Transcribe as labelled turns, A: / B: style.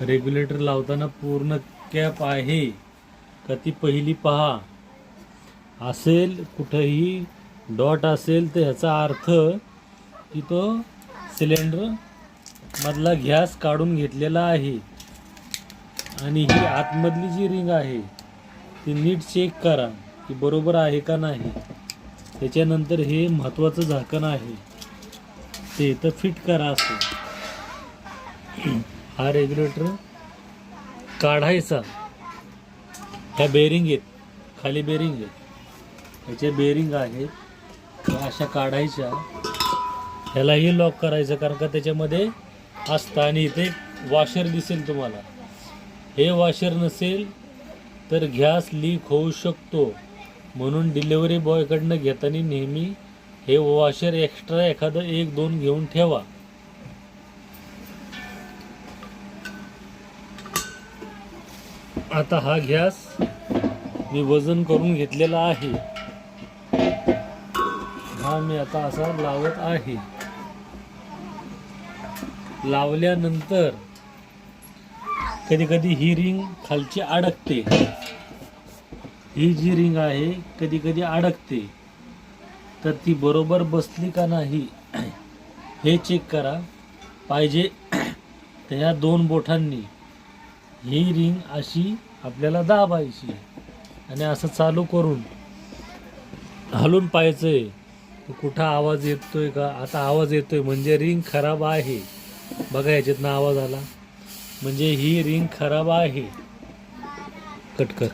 A: Regulator लावताना पूर्ण cap आहे. का ती पहिली पहा. असेल कुठंही डॉट असेल तर ह्याचा अर्थ की तो सिलेंडर मधला गॅस काढून घेतलेला आहे. आणि ही आतमधली जी रिंग आहे ती नीट चेक करा की बरोबर आहे का नाही. त्याच्यानंतर हे महत्त्वाचं झाकण आहे. ते इथं फिट करा असं. हा रेग्युलेटर काढायचा. ह्या बेरिंग आहेत. खाली बेरिंग आहेत. ह्याचे बेरिंग आहेत. त्या अशा काढायच्या. ह्यालाही लॉक करायचं कारण का त्याच्यामध्ये असतं आणि इथे वॉशर दिसेल तुम्हाला. हे वॉशर नसेल तर गॅस लीक होऊ शकतो. म्हणून डिलेवरी बॉयकडनं घेताना नेहमी हे वॉशर एक्स्ट्रा एखादं एक दोन घेऊन ठेवा. आता हा गॅस मी वजन करून घेतलेला आहे. हा मी आता असा लावत आहे. लावल्यानंतर कधी कधी ही रिंग खालची अडकते. ही जी रिंग आहे कधी कधी अडकते. तर ती बरोबर बसली का नाही हे चेक करा. पाहिजे तर ह्या दोन बोटांनी. ही रिंग अशी आपल्याला दाबायची आणि असं चालू करून हलून पाहायचंय आहे कुठं आवाज येतोय का? आता आवाज येतोय म्हणजे रिंग खराब आहे. बघा याच्यातनं आवाज आला. म्हणजे ही रिंग खराब आहे. कट कर.